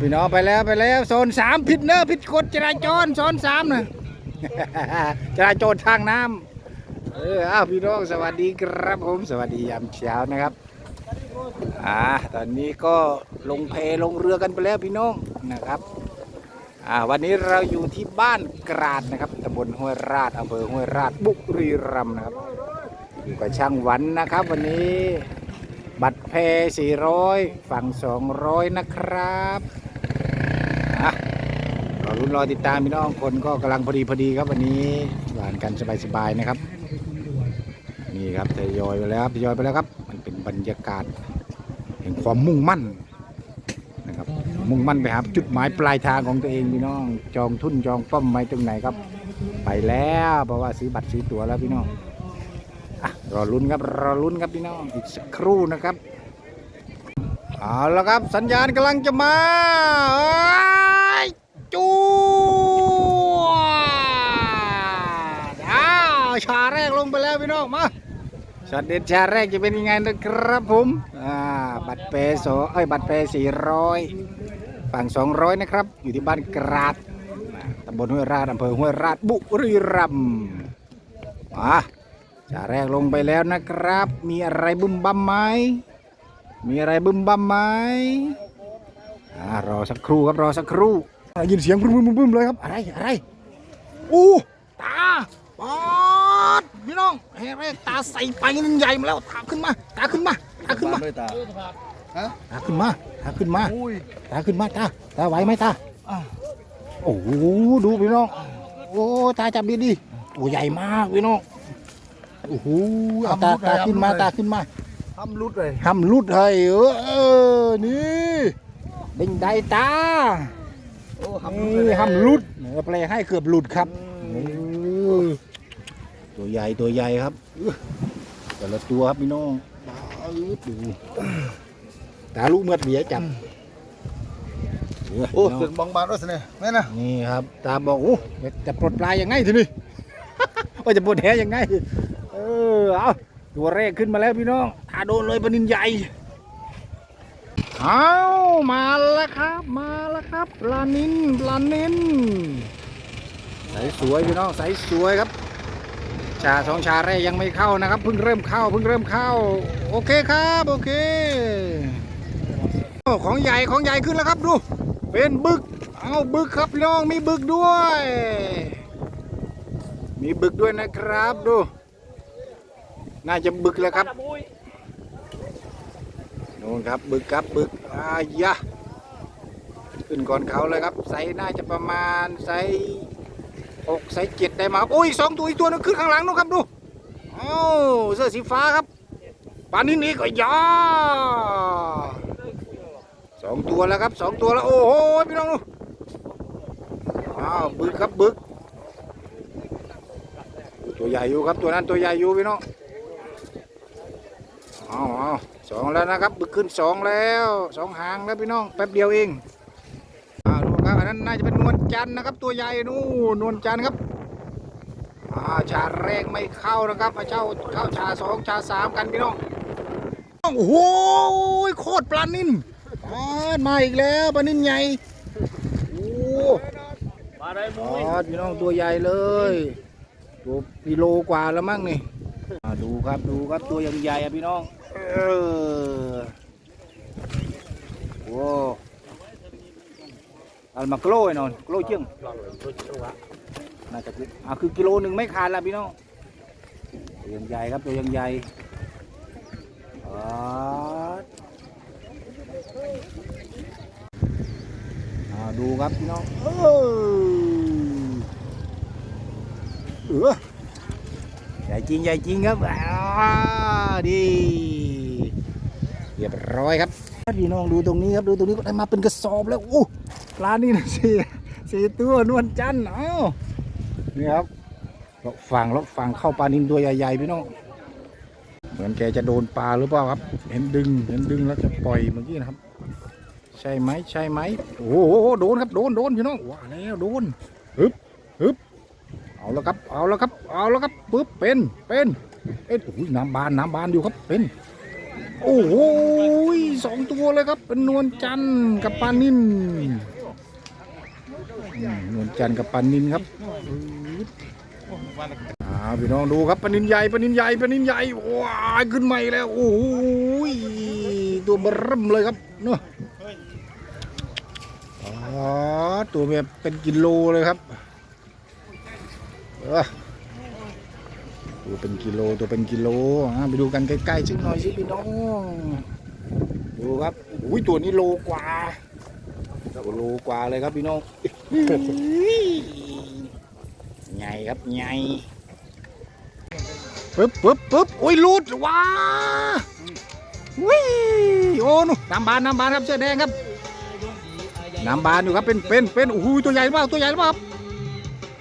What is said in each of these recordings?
พี่น้องไปแล้วไปแล้วโซนสามผิดเนอผิดกฎจราจรโซนสามนะจราจรทางน้ำเอออ้าวพี่น้องสวัสดีครับผมสวัสดียามเช้านะครับอ่าตอนนี้ก็ลงเพลงเรือกันไปแล้วพี่น้องนะครับอ่าวันนี้เราอยู่ที่บ้านกราดนะครับตำบลห้วยราชอำเภอห้วยราชบุรีรัมย์นะครับอยู่กับช่างวันนะครับ วันนี้บัตรเพย์400 ฝั่ง 200 นะครับ รอรุ้นรอติดตามพี่น้องคนก็กำลังพอดีพอดีครับวันนี้หวานกันสบายๆนะครับ นี่ครับทยอยไปแล้วครับทยอยไปแล้วครับ มันเป็นบรรยากาศแห่งความมุ่งมั่นนะครับ มุ่งมั่นไปหาจุดหมายปลายทางของตัวเองพี่น้อง จองทุนจองป้อมไว้ตรงไหนครับ ไปแล้วเพราะว่าซื้อบัตรซื้อตั๋วแล้วพี่น้องอะรอลุ้นครับรอลุ้นครับพี่น้องอีกสักครู่นะครับเอาละครับสัญญาณกำลังจะมาเอ้ย จูดอ้าวชาแรกลงไปแล้วพี่น้องมาช็อตเด็ดชาแรกจะเป็นยังไงนะครับผมอ่าบัตรเปโซเอ้ยบัตรเปสี่ร้อยฝั่งสองร้อยนะครับ อยู่ที่บ้านกราดตำบลห้วยราชอำเภอห้วยราชบุรีรัมย์มาจาแรกลงไปแล้วนะครับ มีอะไรบึ้มบัมไหมมีอะไรบึ้มบัมไหมอ่ารอสักครู่ครับรอสักครู่ ยินเสียงบึ้มบึ้มบึ้มเลยครับ อะไร อะไร อู้ตาปอดพี่น้องเฮ้ยเฮ้ยตาใส่ไปนั่นใหญ่มาแล้วตาขึ้นมา ตาขึ้นมา ตาขึ้นมาด้วยตาตาขึ้นมา ตาขึ้นมาอุ้ยตาขึ้นมา ตา ตาไหวไหมตา โอ้โห ดูพี่น้อง โอ้ ตาจับดีดีๆตัวใหญ่มากพี่น้อง โอ้โหเอาตาตาขึ้นมา ตาขึ้นมาทำรุดเลยทำรุดให้เออเออ นี่เด้งได้ตา โอ้นี่ทำรุดเออแปลให้เกือบหลุดครับเออตัวใหญ่ตัวใหญ่ครับเออแต่ละตัวครับพี่น้องเออดูตาลูกเมือดเบียจับเโอ้พี่น้งสึกบองบานด้วยสิเนี่ยแม่นะนี่ครับ ตาบอกโอ้จะปลดปลายยังไงทีนี้ว่าจะปลดแหยังไงเออเอาตัวแรกขึ้นมาแล้วพี่น้องตาโดนเลยปลานินใหญ่ เอามาแล้วครับ มาแล้วครับปลานินปลานินใสสวยพี่น้องใสสวยครับ ชาสองชาแรกยังไม่เข้านะครับเพิ่งเริ่มเข้าเพิ่งเริ่มเข้า โอเคครับโอเคของใหญ่ของใหญ่ขึ้นแล้วครับดู เป็นบึกเอาบึกครับพี่น้องมีบึกด้วย มีบึกด้วยนะครับดู น่าจะบึกแล้วครับ นู่นครับบึกครับบึกอายะขึ้นก่อนเขาเลยครับไซส์น่าจะประมาณไซส์หกไซส์เจ็ดได้มาครับโอ้ยสองตัวอีกตัวนึงขึ้นข้างหลังนู่นครับดูเอ้าเสื้อสีฟ้าครับปานินอีกก็ยาสองตัวแล้วครับสองตัวแล้วโอ้โหพี่น้องดูอ้าวบึกครับบึกตัวใหญ่อยู่ครับตัวนั้นตัวใหญ่อยู่พี่น้องเอาเอา สองแล้วนะครับบึกขึ้นสองแล้วสองหางแล้วพี่น้องแป๊บเดียวเองอ้าวดูครับอันนั้นน่าจะเป็นนวลจันทร์นะครับ ตัวใหญ่นู่นนวลจันทร์ครับอ่าชาแรกไม่เข้านะครับมาเช่าเข้าชาสองชาสามกันพี่น้องโอ้โหโคตรปลานิ่นปามาอีกแล้วปลานิ่นใหญ่โอ้มาได้ปาดพี่น้องตัวใหญ่เลยตัวกิโลกว่าแล้วมั้งนี่อ่าดูครับดูครับตัวยังใหญ่อะพี่น้อง เออโอ้อัลมาโกลไอ้นอนโกลเจียงน่าจะคืออ่าคือกิโลหนึ่งไม่ขาดละพี่น้องตัวยังใหญ่ครับตัวยังใหญ่ปาดอ่าดูครับพี่น้องเออเออใหญ่จริงใหญ่จริงครับอ่าดีเร้อยครับพี่น้องดูตรงนี้ครับดูตรงนี้ก็ได้มาเป็นกระสอบแล้วโอ้ปลานี่นะสี่สี่ตัวนวลจันทร์เอ้านี่ครับรถฝั่งรถฝั่งเข้าปลานินตัวใหญ่ๆพี่น้องเหมือนแกจะโดนปลาหรือเปล่าครับ เห็นดึงเห็นดึงแล้วจะปล่อยเมื่อกี้นะครับ ใช่ไหมใช่ไหมโอ้โหโดนครับโดนโดนพี่น้องว้าแล้วโดนฮึบฮึบเอาแล้วครับ เอาแล้วครับ เอาแล้วครับปึ๊บเป็นเป็นเอ็ดโอ้ยน้ำบานน้ำบานอยู่ครับเป็น โอ้โหสองตัวเลยครับ เป็นนวลจันทร์กับปานินนวลจันทร์กับปานินครับอาพี่น้องดูครับปานินใหญ่ปานินใหญ่ปานินใหญ่ว้าขึ้นใหม่แล้วโอ้โหตัวเบิ่มเลยครับเนาะอ๋อตัวแบบเป็นกิโลเลยครับเออ ตัวเป็นกิโลตัวเป็นกิโลอะไปดูกันใกล้ๆชิดหน่อยสิพี่น้องดูครับอุ้ยตัวนี้โลกว่าตัวโลกว่าเลยครับพี่น้องใหญ่ครับใหญ่ปึ๊บปึ๊บปึ๊บโอ้ยลูดว้าวิโอ้นู่นน้ำบานน้ำบานครับเสื้อแดงครับน้ำบานอยู่ครับเป็นเป็นเป็นโอ้โหตัวใหญ่หรือเปล่าตัวใหญ่หรือเปล่าครับ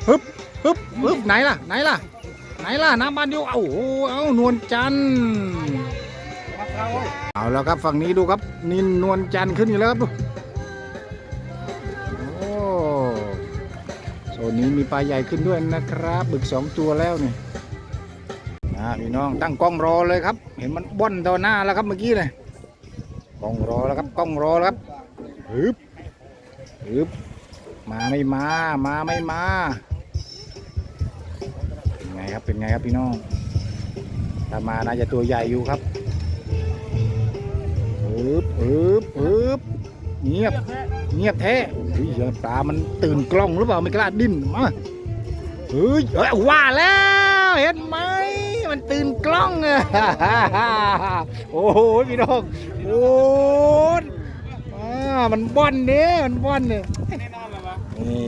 ฮึบฮึบฮึบไหนล่ะไหนล่ะ ไหนล่ะน้ำบานอยู่เอ้าโอ้เอานวลจันทร์เอาแล้วครับฝั่งนี้ดูครับนินนวลจันทร์ขึ้นอยู่แล้วครับดูโอ้โซนนี้มีปลาใหญ่ขึ้นด้วยนะครับบึกสองตัวแล้วนี่อ่าพี่น้องตั้งกล้องรอเลยครับ เห็นมันบ้อนต่อหน้าแล้วครับเมื่อกี้เลยกล้องรอแล้วครับกล้องรอแล้วครับฮึบฮึบมาไม่มามาไม่มา ครับเป็นไงครับพี่น้องถ้ามาน่าจะตัวใหญ่อยู่ครับปึ๊บปึ๊บปึ๊บเงียบ เงียบแท้อุ้ยปลา มันตื่นกล้องหรือเปล่าไม่กล้าดิ้นมาเฮ้ยเอ้ยว่าแล้วเห็นไหมมันตื่นกล้องอะโอ้โหพี่น้องโอ้ยอ่ามันบ้อนเนี่ยมันบ้อนเนี่ยนี่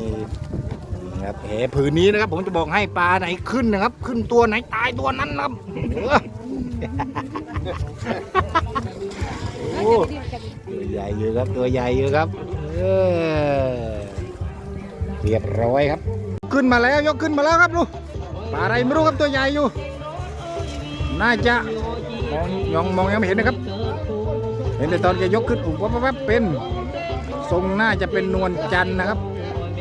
นี่ครับแหผืนนี้นะครับ ผมจะบอกให้ปลาไหนขึ้นนะครับ ขึ้นตัวไหนตายตัวนั้นนะครับโอ้ตัวใหญ่อยู่ครับตัวใหญ่อยู่ครับเออเรียบร้อยครับ ขึ้นมาแล้วยกขึ้นมาแล้วครับดูกปลาอะไรไม่รู้ครับตัวใหญ่อยู่ น่าจะมองยองมองยังไม่เห็นนะครับ เห็นแต่ตอนแกยกขึ้นอุบวับวับเป็นทรงน่าจะเป็นนวลจันนะครับ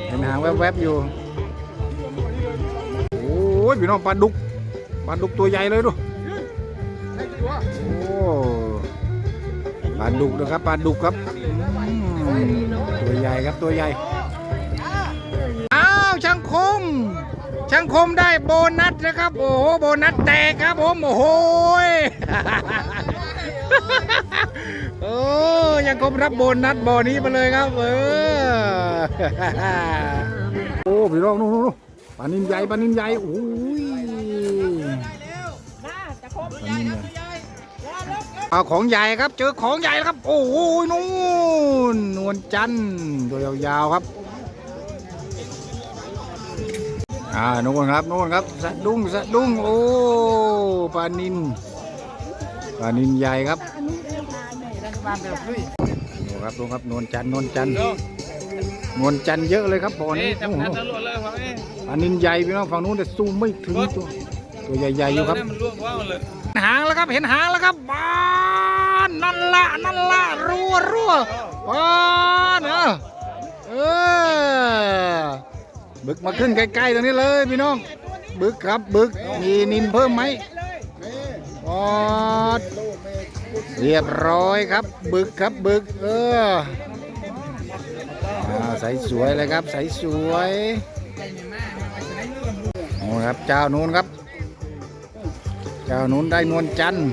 เห็นหางแวบๆอยู่ ยพี่น้องปลาดุกปลาดุกตัวใหญ่เลยดูโอ้ปลาดุกนะครับปลาดุกครับตัวใหญ่ครับตัวใหญ่อ้าวช่างคมช่างคมได้โบนัสนะครับ โอ้โหโบนัสแตกครับผมโอ้โหยโอ้ยังคมรับโบนัสบ่อนี้มาเลยครับเออโอ้พี่น้องนู่นนู่นนู่น ปลานินใหญ่ปลานินใหญ่โอ้ยเอาของใหญ่ครับ เจอของใหญ่แล้วครับ โอ้โหนู่นนวลจันทร์ตัวยาวๆครับอ่านู่นครับนู่นครับสะดุ้งสะดุ้งโอ้ปลานินปลานินใหญ่ครับดูครับดูครับนวลจันทร์นวลจันทร์นวลจันทร์เยอะเลยครับบ่อนี้โอ้โหปลานินใหญ่พี่น้องฝั่งนู้นแต่ซูมไม่ถึงตัวตัวใหญ่ๆอยู่ครับมันล่วงว่าวเลยหางแล้วครับเห็นหางแล้วครับบานนั่นละนั่นละรัวรัวบานเออเออบึกมาขึ้นใกล้ๆตรงนี้เลยพี่น้อง บึกครับบึกมีนินเพิ่มไหมบอดเรียบร้อยครับ บึกครับบึกเอออ่าใสสวยเลยครับใสสวยโอ้ครับเจ้านู้นครับ เจ้านุนได้นวลจันทร์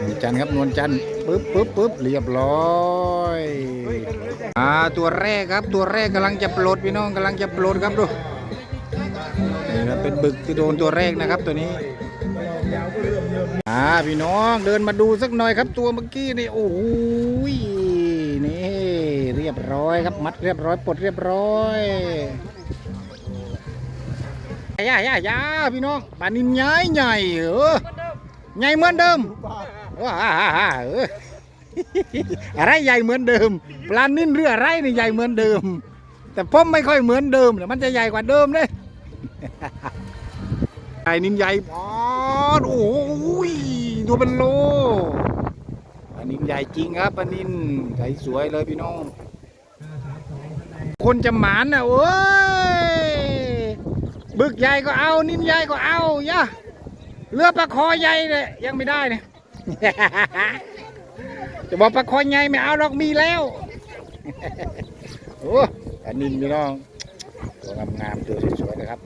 นวลจันทร์ครับนวลจันทร์ปึ๊บปึ๊บปึ๊บเรียบร้อยอ่าตัวแรกครับตัวแรกกำลังจะปลดพี่น้องกำลังจะปลดครับดูนี่ครับเป็นบึกที่โดนตัวแรกนะครับตัวนี้อ่าพี่น้องเดินมาดูสักหน่อยครับตัวเมื่อกี้นี่โอ้โหนี่เรียบร้อยครับมัดเรียบร้อยปลดเรียบร้อย ย่าย่าย่าพี่น้องปลานินใหญ่ใหญ่เออใหญ่เหมือนเดิมว้าเอออะไรใหญ่เหมือนเดิม ปลานินหรืออะไรนี่ใหญ่เหมือนเดิม แต่ผมไม่ค่อยเหมือนเดิมแต่มันจะใหญ่กว่าเดิมเลยไอ้นินใหญ่ปอดโอ้ยตัวเป็นโลปลานินใหญ่จริงครับปลานินใสสวยเลยพี่น้อง คนจะหมานนะเว้ย บึกใหญ่ก็เอา นินใหญ่ก็เอาย่ะเรือปลาคอใหญ่เลยยังไม่ได้เนี่ยจะบอกปลาคอยใหญ่ไม่เอาหรอกมีแล้วโอ้อันนี้พี่น้องตัวงามๆตัวสวยๆนะครับ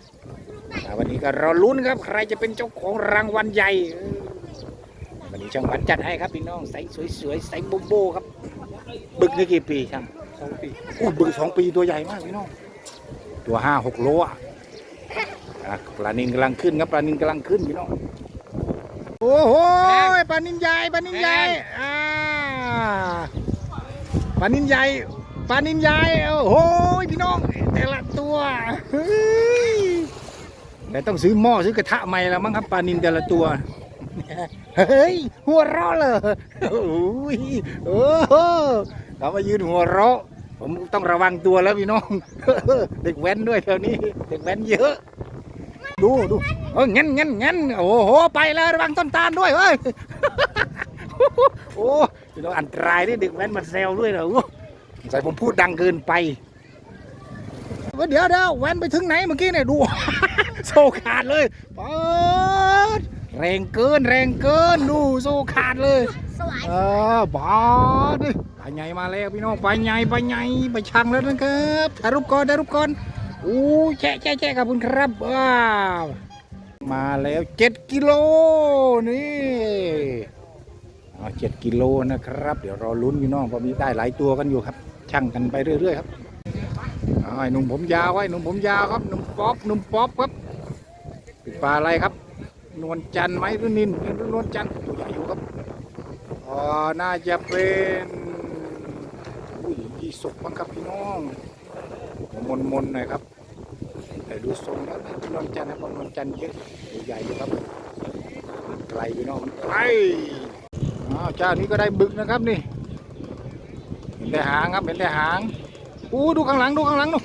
อ่าวันนี้ก็รอลุ้นครับ ใครจะเป็นเจ้าของรางวัลใหญ่เออวันนี้ช่างหวันจัดให้ครับพี่น้องใส่สวยๆใส่โบโบครับ บึกนี่กี่ปีช่างสองปีอู้บึกสองปีตัวใหญ่มากพี่น้อง ตัวห้าหกโลอะ อะปลานินกำลังขึ้นครับปลานินกำลังขึ้นพี่น้องโอ้โหปลานินใหญ่ปลานินใหญ่อ่าปลานินใหญ่ปลานินใหญ่โอ้โหพี่น้อง แต่ละตัวเฮ้ยแต่ต้องซื้อหม้อซื้อกระทะใหม่แล้วมั้งครับปลานินแต่ละตัวเฮ้ยหัวเราะเลยโอ้ยโอ้โหเรามายืนหัวเราะผมต้องระวังตัวแล้วพี่น้อง เด็กแว้นด้วยแถวนี้ เด็กแว้นเยอะ ดูดูเอองั้นงั้นงั้นโอ้โหไปแล้วระวังต้นตาลด้วยเฮ้ยโอ้พี่น้องอันตรายนี่เด็กแว้นมาแซวด้วยเหรอโอ้ใส่ผมพูดดังเกินไปว่าเดี๋ยวเดี๋ยวแว้นไปถึงไหนเมื่อกี้เนี่ยดูโซขาดเลยปาดแรงเกินแรงเกินดูโซขาดเลยสวายเออบาดิไปใหญ่มาแล้วพี่น้องไปใหญ่ไปใหญ่ไปช่างแล้วนะครับถ่ายรูปก่อนถ่ายรูปก่อน อู้แช่แช่แช่ขอบคุณครับว้าว มาแล้วเจ็ดกิโลนี่เอาเจ็ดกิโลนะครับ เดี๋ยวรอลุ้นพี่น้องเพราะมีได้หลายตัวกันอยู่ครับช่างกันไปเรื่อย ๆ ครับไอ้หนุ่มผมยาวไว้หนุ่มผมยาวครับหนุ่มป๊อปหนุ่มป๊อปครับปลาอะไรครับ นวลจันไหมหรือนินหรือนวลจันทร์อยู่ใหญ่อยู่ครับอ๋อน่าจะเป็นอุ้ยยี่สกมั้งครับพี่น้องมนมนๆหน่อยครับ แต่ดูทรงแล้วนวลจันทร์นะเพราะนวลจันทร์เยอะใหญ่อยู่ครับไกลพี่นองมันไกลอ้าวเจ้านี้ก็ได้บึกนะครับนี่เห็นแต่หางครับเห็นแต่หางอู้ดูข้างหลังดูข้างหลังดู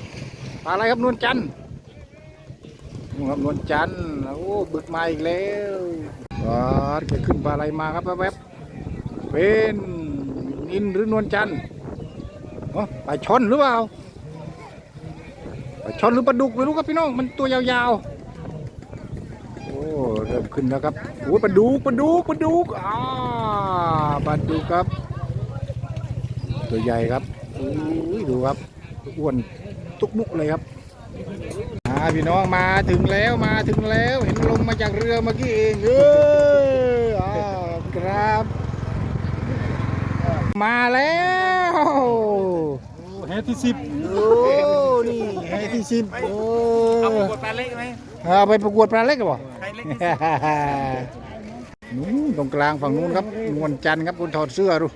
ปลาอะไรครับนวลจันทร์นู่นครับนวลจันทร์โอ้บึกมาอีกแล้วว้าจะขึ้นปลาอะไรมาครับแวบเป็นนินหรือนวลจันทร์อ๋อปลาชนหรือเปล่า ช่อนหรือปลาดุกไม่รู้ครับพี่น้องมันตัวยาวๆ โอ้เริ่มขึ้นแล้วครับโอ้ปลาดุกปลาดุกปลาดุกอ่าปลาดุกครับ ตัวใหญ่ครับอุ้ยดูครับอ้วนตุกมุกเลยครับาพี่น้องมาถึงแล้วมาถึงแล้วเห็นลงมาจากเรือเมื่อกี้เองเออครับ มาแล้ว แฮที่สิบโอ้นี่ให้ที่สิบโอ้เอาประกวดปลาเล็กไหมเอาไปประกวดปลาเล็กกันบ่ใครเล็กที่สุดนู้นตรงกลางฝั่งนู้นครับ นวลจันทร์ครับคุณถอดเสื้อดู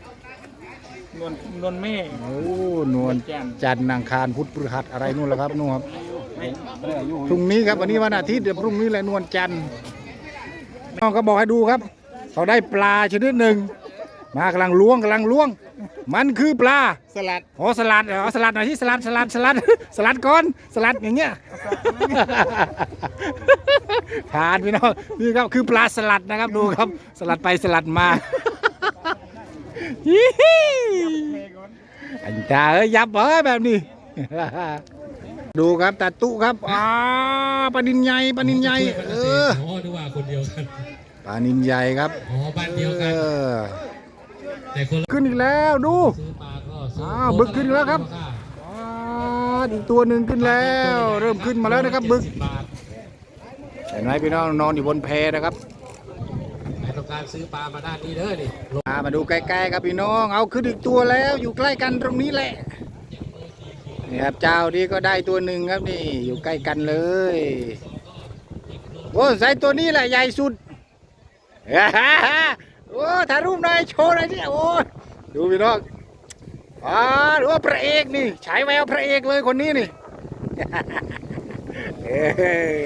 นวลนวลเม่โอ้นวลจันทร์อังคารพุธพฤหัสอะไรนู่นแหละครับนู่นครับไม่ไม่ได้อายุพรุ่งนี้ครับวันนี้วันอาทิตย์เดี๋ยวพรุ่งนี้แหละนวลจันทร์น้องก็บอกให้ดูครับ เขาได้ปลาชนิดหนึ่ง มากำลังล้วงกำลังล้วง มันคือปลาสลัดโอ้สลัดเหรอสลัดหน่อยที่สลัดสลัดสลัดสลัดก่อนสลัดอย่างเงี้ยผ่านพี่น้องนี่ครับคือปลาสลัดนะครับดูครับ สลัดไปสลัดมาฮิฮิอันจ่าเอ้ยยับเอ้ยแบบนี้ ดูครับตาตุครับอ่าปลานินใหญ่ปลานินใหญ่เอออ๋อนึกว่าคนเดียวกันปลานินใหญ่ครับอ๋อบ้านเดียวกันเออ แต่คนละขึ้นอีกแล้วดูซื้อปลาก็ซื้อ้าวบึกขึ้นแล้วครับอ่าอีกตัวหนึ่งขึ้นแล้ว เริ่มขึ้นมาแล้วนะครับบึกสิบบาทเห็นไหมพี่น้องนอนอยู่บนแพนะครับใครต้องการซื้อปลามาด้านนี้เด้อนี่ลงอ่ามาดูใกล้ๆครับพี่น้องเอาขึ้นอีกตัวแล้วอยู่ใกล้กันตรงนี้แหละนี่ครับเจ้านี้ก็ได้ตัวหนึ่งครับนี่อยู่ใกล้กันเลยโอ้ใส่ตัวนี้แหละใหญ่สุด โอ้ถ่ายรูปหน่อยโชว์หน่อยสิโอ้ดูพี่น้องอ่าดูว่าพระเอกนี่ฉายแววพระเอกเลยคนนี้นี่เอ้ย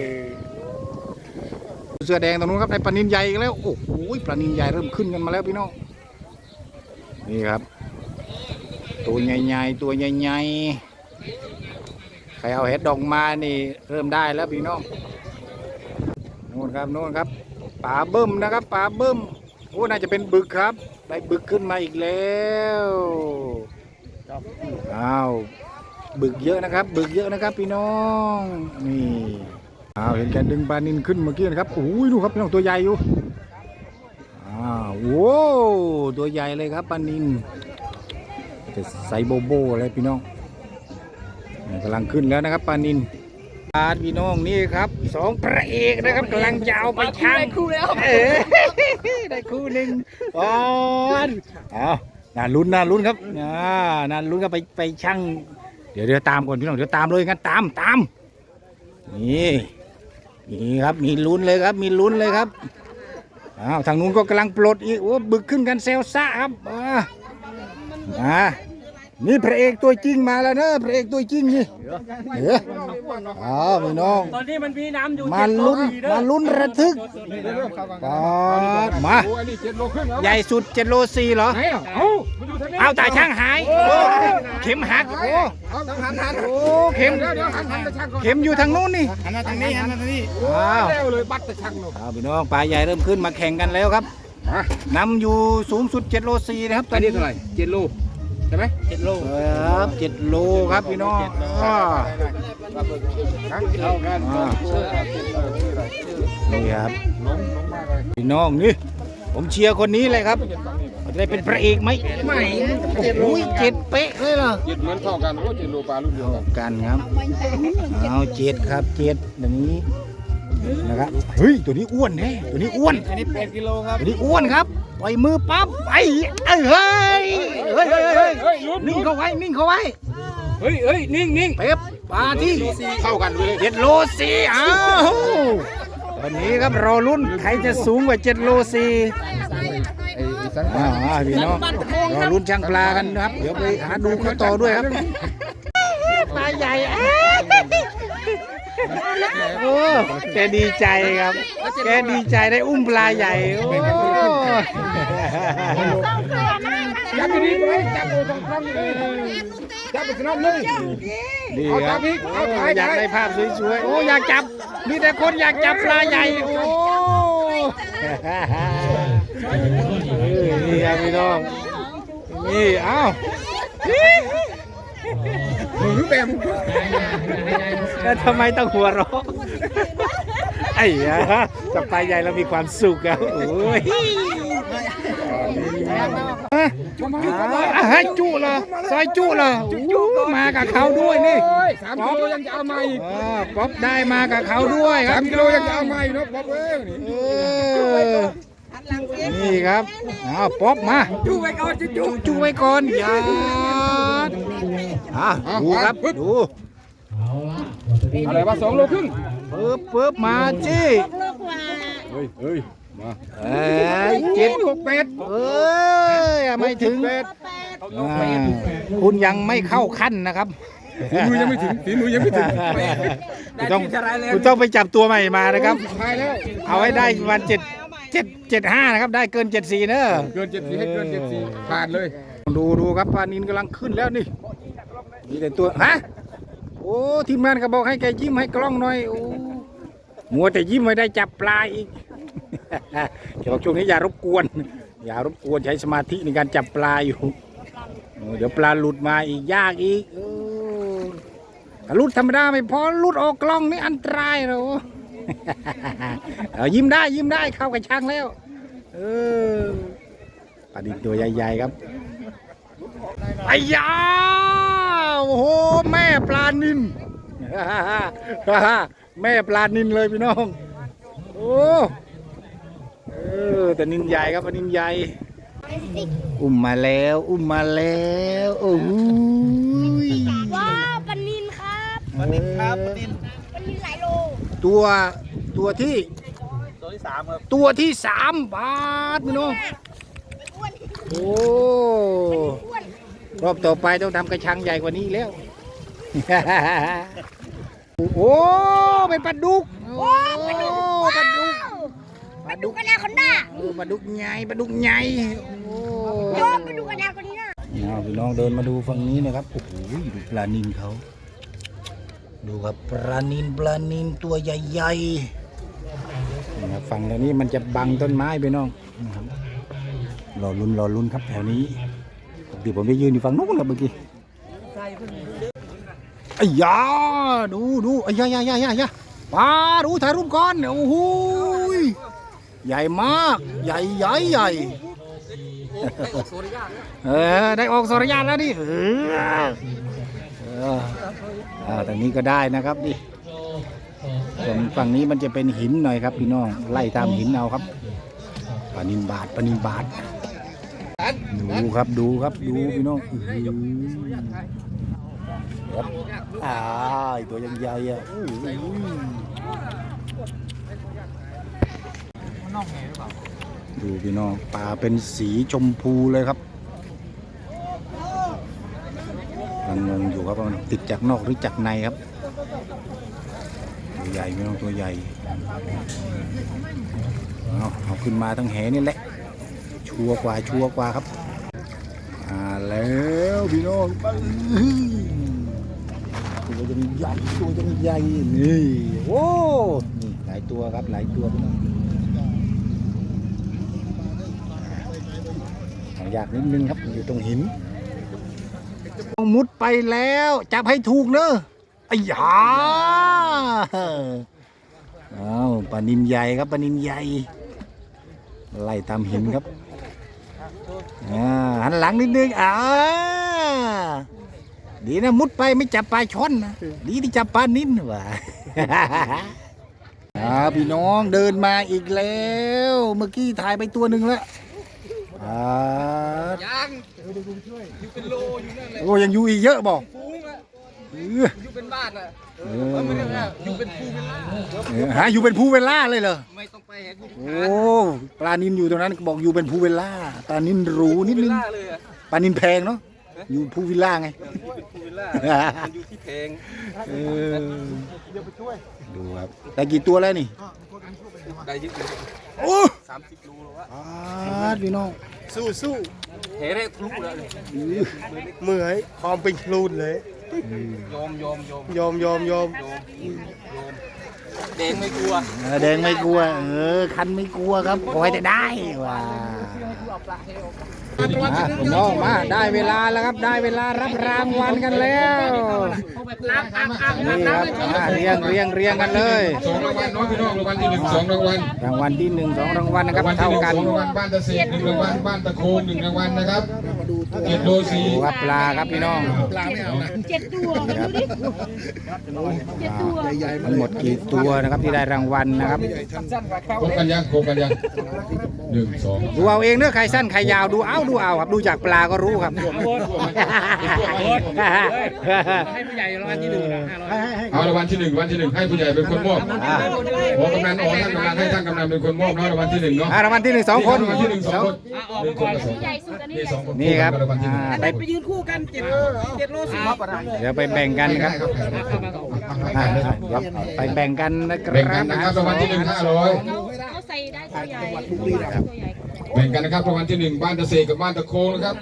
เสื้อแดงตรงนู้นครับได้ปลานินใหญ่แล้วโอ้โหปลานินใหญ่เริ่มขึ้นกันมาแล้วพี่น้องนี่ครับ ตัวใหญ่ๆตัวใหญ่ๆใครเอาเห็ดดองมานี่เริ่มได้แล้วพี่น้องนู่นครับนู่นครับปลาเบิ้มนะครับปลาเบิ้ม อ้น่าจะเป็นบึกครับ ได้บึกขึ้นมาอีกแล้วอ้าวบึกเยอะนะครับ บึกเยอะนะครับ พี่น้องนี่อ้าวเห็นแกดึงปลานินขึ้นเมื่อกี้นะครับโอ้ยดูครับพี่น้องตัวใหญ่อยู่อ้าวโอ้ตัวใหญ่เลยครับปลานินจะใส่โบโบเลยพี่น้องกำลังขึ้นแล้วนะครับปลานิน ปลาพี่น้องนี่ครับสองพระเอกนะครับกำลังจะเอาไปชั่งคู่แล้วได้คู่หนึ่งอ๋อเอาน่าลุ้นน่าลุ้นครับอ่าน่าลุ้นครับไปไปชั่งเดี๋ยวเดี๋ยวตามก่อนพี่น้องเดี๋ยวตามเลยงั้นตามตามนี่นี่ครับมีลุ้นเลยครับ มีลุ้นเลยครับอ้าวทางนู้นก็กำลังปลดอีกโอ้บึกขึ้นกันเซลซ่าครับมามา นี่พระเอกตัวจริงมาแล้วเนอะพระเอกตัวจริงนี่เอออ้าวพี่น้องตอนนี้มันมีน้ำอยู่มาลุ้นมาลุ้นระทึกปอดมาใหญ่สุดเจ็ดโลสี่เหรอเอาตาช่างหายโอ้เข็มหักโอ้โอ้เข็มเข็มอยู่ทางนู้นนี่หันมาทางนี้หันมาทางนี้อ้าวเร็วเลยบัตรตะชังเนาะเอาพี่น้องปลาใหญ่เริ่มขึ้นมาแข่งกันแล้วครับนำอยู่สูงสุด7โล4นะครับตอัอนนนี้นี้เท่าไหร่เจ็ดโล ใช่ไหมเจ็ดโลครับ7โลครับพี่น้องอ้าเท่ากันอ่านี่ครับพี่น้องนี่ผมเชียร์คนนี้เลยครับจะได้เป็นพระเอกไหมไม่โอ้ยเจ็ดเป๊ะเลยเหรอเจ็ดเหมือนเท่ากันโอ้เจ็ดโลปลารุ่นเดียวกันกันครับเอาเจ็ดครับเจ็ดแบบนี้นะครับเฮ้ยตัวนี้อ้วนแน่ตัวนี้อ้วนอันนี้แปดกิโลครับตัวนี้อ้วนครับ ปล่อยมือปั๊บไปเอ้ยเฮ้ยเฮ้ยเฮ้ยเฮ้ยเฮ้ยหยุดนิ่งเขาไว้นิ่งเขาไว้เฮ้ยเฮ้ยนิ่งนิ่งเป๊บมาที่เท่ากันเลยเจ็ดโลสี่อ้าววันนี้ครับรอลุ้นใครจะสูงกว่าเจ็ดโลสี่อ่าอ่าพี่น้องรอลุ้นช่างปลากันนะครับ เดี๋ยวไปหาดูเขาต่อด้วยครับ ปลาใหญ่อ้าว โอ้แกดีใจครับ แกดีใจได้อุ้มปลาใหญ่โอ้จับไปดีไหมจับโอ้ตรงกลางเลยจับไปสนามเลยนี่เอาคจัรับบอีกเอาถ่ายอยากได้ภาพสวยๆโอ้อยากจับมีแต่คนอยากจับปลาใหญ่โอ้เออนี่ครับพี่น้องนี่เอ้า มือแบมแล้วทำไมต้องหัวเราะไอ้ยะจับปลาใหญ่เรามีความสุขอะโอ้ยอะให้จุเหรอซอยจุเหรออู้มากับเขาด้วยนี่สามกิโลยังจะเอามาอีกอ่าป๊อปได้มากับเขาด้วยคสารับมกิโลยังจะเอามาอีกเนาะบ๊อบเอ้ย นี่ครับอ้าวป๊อปมาจูไว้ก่อนจูจูไว้ก่อนอย่าอะดูครับดูอะไรวะสองโลครึ่งปึ๊บปึ๊บมาจี้เฮ้ยเฮ้ยมาเอ้ยเจ็ดหกแปดเอ้ยไม่ถึงคุณยังไม่เข้าขั้นนะครับฝีมือยังไม่ถึงฝีมือยังไม่ถึงคุณต้องคุณต้องไปจับตัวใหม่มานะครับ เอาให้ได้วันเจ็ด เจ็ดเจ็ดห้านะครับ ได้เกินเจ็ดสี่เนอะเกินเจ็ดสี่ให้เกินเจ็ดสี่ผ่านเลย ดูดูครับปลานินกำลังขึ้นแล้วนี่มีแต่ตัวฮะโอ้ทีมงานก็บอกให้แกยิ้มให้กล้องหน่อยโอ้มัวแต่ยิ้มไม่ได้จับปลาอีกแกบอกช่วงนี้อย่ารบกวน อย่ารบกวนใช้สมาธิในการจับปลาอยู่โอ้เดี๋ยวปลาหลุดมาอีกยากอีกโอ้ถ้าหลุดธรรมดาไม่พอหลุดออกกล้องนี่อันตรายเรา เอายิ้มได้ยิ้มได้เข้ากับช่างแล้ว เออปลาดินตัวใหญ่ๆครับไอ้ยาโอ้โหแม่ปลานินแม่ปลานินเลยพี่น้องโอ้เออแต่นินใหญ่ครับปลานินใหญ่อุ้มมาแล้วอุ้มมาแล้วโอ้โหยว้าวปลานินครับปนินครับปนินปลานินหลายโล ตัวตัวที่ตัวที่สามครับตัวที่สามบาทพี่น้องอ้วนโอ้อ้วนรอบต่อไปต้องทำกระชังใหญ่กว่านี้อีกแล้ว โอ้เป็นปลาดุกโอ้ปลาดุกปลาดุกปลาดุกอนาคอนด้าเออปลาดุกใหญ่ปลาดุกใหญ่โอ้โอ้ปลาดุกอนาคอนด้าเอาพี่น้องเดินมาดูฝั่งนี้นะครับโอ้โหดูปลานินเขา ดูครับปลานินปลานินตัวใหญ่ๆนะครับฝั่งแถวนี้มันจะบังต้นไม้ไปน้องนะครับรอลุ้นรอลุ้นครับแถวนี้ปกติผมไปยืนอยู่ฝั่งนู้นครับเมื่อกี้ไอ้ยาดูดูไอ้ยายายายายาปลาดูถ่ายรูปก่อนโอ้โหยใหญ่มาก ใหญ่ใหญ่ใหญ่เออได้ออกสรญาตแล้วนี่เออเอ่าทางนี้ก็ได้นะครับนี่ส่วนฝั่งนี้มันจะเป็นหินหน่อยครับพี่น้องไล่ตามหินเอาครับปานินบาทปานินบาทดูครับดูครับดูพี่น้องอืออครับอ่าตัวยังใหญ่อะดูพี่น้องปลาเป็นสีชมพูเลยครับ กำลังงงอยู่ครับว่ามันติดจากนอกหรือจากในครับ ตัวใหญ่พี่น้องตัวใหญ่เอาเอาขึ้นมาทั้งแหนี่แหละ ชัวร์กว่าชัวร์กว่าครับมาแล้วพี่น้องปังตัวยังใหญ่ตัวยังใหญ่นี่โอ้นี่หลายตัวครับหลายตัวพี่น้องหายากนิดนึงครับอยู่ตรงหิน มุดไปแล้ว จับให้ถูกเนอะไอ้ยาเอาปลานินใหญ่ครับปลานินใหญ่ ไล่ตามหินครับอ่าหันหลังนิดนึงอ่าดีนะมุดไปไม่จับปลาช่อนนะดีที่จับปลานิ่นว่ะอ่าพี่น้องเดินมาอีกแล้ว เมื่อกี้ถ่ายไปตัวหนึ่งแล้ว อ่ายังอยู่เป็นโลอยู่นั่นแหละโอ้ยังอยู่อีกเยอะบอกฟูงอะเอออยู่เป็นบ้านอะเอเออไม่ได้อนะอยู่เป็นภูเป็นล่าเออหาอยู่เป็นภูเวลล่าเลยเหรอไม่ต้องไปหาคุณโอ้ปลานินอยู่ตรงนั้นบอกอยู่เป็นภูเวลล่าปลานินหรูนิดเป็นนึงล่าเลยอะปลานินแพงเนาะอยู่ภูวิลล่าไงเป็นภูเป็นล่ามันอยู่ที่เพลงเออดูครับได้กี่ตัวแล้วนี่ได้เยอะเลยโอ้สามสิบโลแล้ววะอาพี่น้อง สู้สู้เหเรทะลุแล้วเหมือยความเป็นครูนเลย ยอมยอมยอมยอมยอมยอมยอมยอม แดงไม่กลัวเออแดงไม่กลัว เออ คันไม่กลัวครับขอให้แต่ได้ว้าอะพี่น้องมาได้เวลาแล้วครับได้เวลารับรางวัลกันแล้วนี่ครับอะเรียงเรียงเรียงกันเลยสองรางวัลเน้องพี่น้องรางวัลที่หนึ่งสองรางวัลรางวัลที่หนึ่งสองรางวัลนะครับรางวัลที่เท่าหนึ่งกันสองรางวัลบ้านตะเสกหนึ่งรางวัลบ้านตะโคงหนึ่งรางวัลนะครับ เกียรติโลสีดูครับปลาครับพี่น้องเจ็ดตัวกันดูดิเจ็ดตัวทั้งหมดกี่ตัวนะครับที่ได้รางวัลนะครับครบกันยังครบกันยังหนึ่งสองดูเอาเองเนื้อะใครสั้นใครยาวดูเอาดูเอาครับดูจากปลาก็รู้ครับให้ผู้ใหญ่รางวัลที่หนึ่งนะห้าร้อยเอารางวัลที่หนึ่งรางวัลที่หนึ่งให้ผู้ใหญ่เป็นคนมอบอ่าขอกำนันอ๋อท่านกำนันให้ท่านกำนันเป็นคนมอบเนาะรางวัลที่หนึ่งเนาะอ่ารางวัลที่หนึ่งสองคนรางวัลที่หนึ่งสองคนหนึ่งคนละสองใหญ่สุดอันนี้นี่สองคนนี่ครับรางวัลที่หนึ่งอ่าไปไปยืนคู่กันเจ็ดเจ็ดโลสิบเดี๋ยวไปแบ่งกันครับอ่าเดี๋ยวไปแบ่งกันนะครับแบ่งกันนะครับรางวัลที่หนึ่งห้าร้อยเขาใส่ได้ตัวใหญ่ตัวใหญ่ แบ่งกันนะครับรางวัลที่หนึ่งบ้านตะเสกกับบ้านตะโคงนะครับ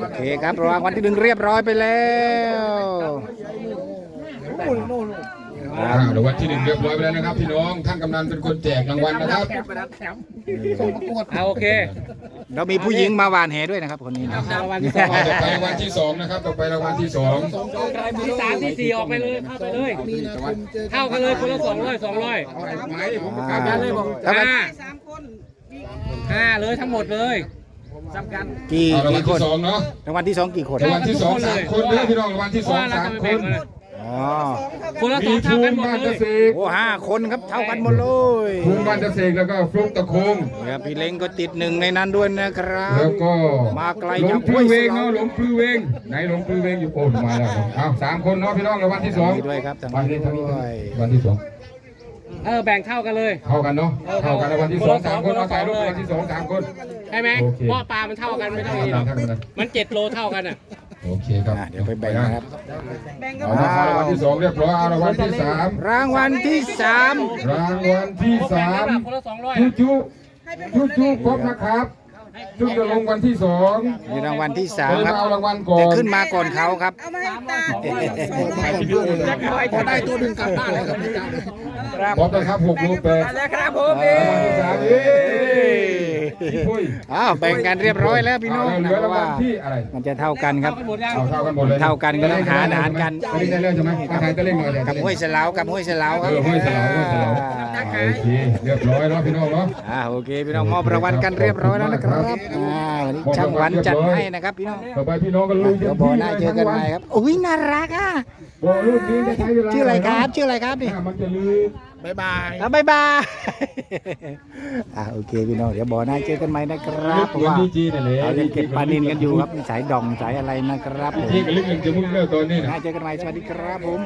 โอเคครับรางวัลที่หนึ่งเรียบร้อยไปแล้วอ่ารางวัลที่หนึ่งเรียบร้อยไปแล้วนะครับ พี่น้องท่านกำนันเป็นคนแจกรางวัลนะครับ เอาโอเค เรามีผู้หญิงมาหวานแหด้วยนะครับคนนี้นะรางวัลที่สองต่อไปรางวัลที่สองนะครับต่อไปรางวัลที่สองที่สามที่สี่ออกไปเลยเข้าไปเลยเท่ากันเลยคนละสองร้อยสองร้อยอ่ากันเลยบอกแล้วก็ห้าห้าเลยทั้งหมดเลยสำคัญกี่เอารางวักี่ลคที่นสองเนาะรางวัลที่สองกี่คนรางวัลที่สองสามคนเด้อพี่น้องรางวัลที่เพสราะองว่าเราสามจะไปคแบ่นงเลย อ๋อคนละสมีองเท่าทูกันนหมดบ้านเลตะยเสกโอ้ห้าคนครับเท่ากันหมดเลยทูนบ้านตะเสกแล้วก็ฟลุกตะโคงเดี๋ยวพี่เล้งก็ติดหนึ่งในนั้นด้วยนะครับแล้วก็มาไกลหลจางกปลืห้วอยเวงสเนาะหลงปลือเวงไหนหลงปลือเวงอยู่โอ้มาแล้วครับอ้าวสามคนเนาะพี่น้องรางวัลที่สองมีด้วยครับทางวันนี้นี้ทั้งนี้ด้วยรางวัลที่สองเออแบ่งเท่ากันเลย เท่ากันเนาะเท่ากันรางวัลที่สองสามคนเอาถ่ายรูปรางวัลที่สองสามคน ใช่ไหมโอเค เพราะปลามันเท่ากันไม่เท่านี้หรอกท่านกำนันมันเจ็ดโลเท่ากันอะโอเคครับอะเดี๋ยวไปแบ่งนะครับ เอาละครับรางวัลที่สองเรียบร้อยเอารางวัลที่สามรางวัลที่สามรางวัลที่สามคนละสองร้อยจุจุจุจุครบนะครับ ซึ่งจะลงวันที่สองมีรางวัลที่สามเดินครับมาเอารางวัลก่อแต่นขึ้นมาก่อนเขาครับพอได้ตัวหนึ่งกลับบ้านเลยครับพร้อมนะครับหกรูปแปดแล้วครับผมรางวัลที่สามเย้ปุ้ย อ้าวแบ่งกันเรียบร้อยแล้วพี่น้องเอานะเหลือเพรางราะวัว่าลที่อะไรมันจะเท่ากันครับเข้ากันหมดยังเอาเท่ากันหมดเลยเท่ากันก็ต้องหารหารกันตะลิ่งได้เรื่องใช่ไหมมาถ่ายตะลิ่งหน่อยเดี๋ยวกับห้วยเสลากับห้วยเสลาคเอรับอห้วยเสลาห้วยเสลาอ่าโอเคเรียบร้อยแล้วพี่น้องเนาะอ่าโอเคพี่น้องมอบรางวัลกันเรียบร้อยแล้วนะครับอ่าวันนี้ช่างหวันจัดให้นะครับพี่น้องต่อไปพี่น้องกันลุยเดี๋ยวบอหน้าเจอกันใหม่ครับอุ้ยน่ารักอะบ่ลูกนี้จะใช้เวลาชื่ออะไรครับชื่ออะไรครับนี่ถ้ามันจะลืม บ๊ายบายอะบ๊ายบาย อ่าโอเคพี่น้องเดี๋ยวบอหน้าเจอกันใหม่นะครับเพราะว่าดีจีนั่นแหละเรายังเก็บปลานินกันอยู่ครับมีสายดองสายอะไรนะครับผมจีกับลึกหนึ่งจะมุ่งเลิกตอนนี้นะน่าเจอกันใหม่สวัสดีครับผม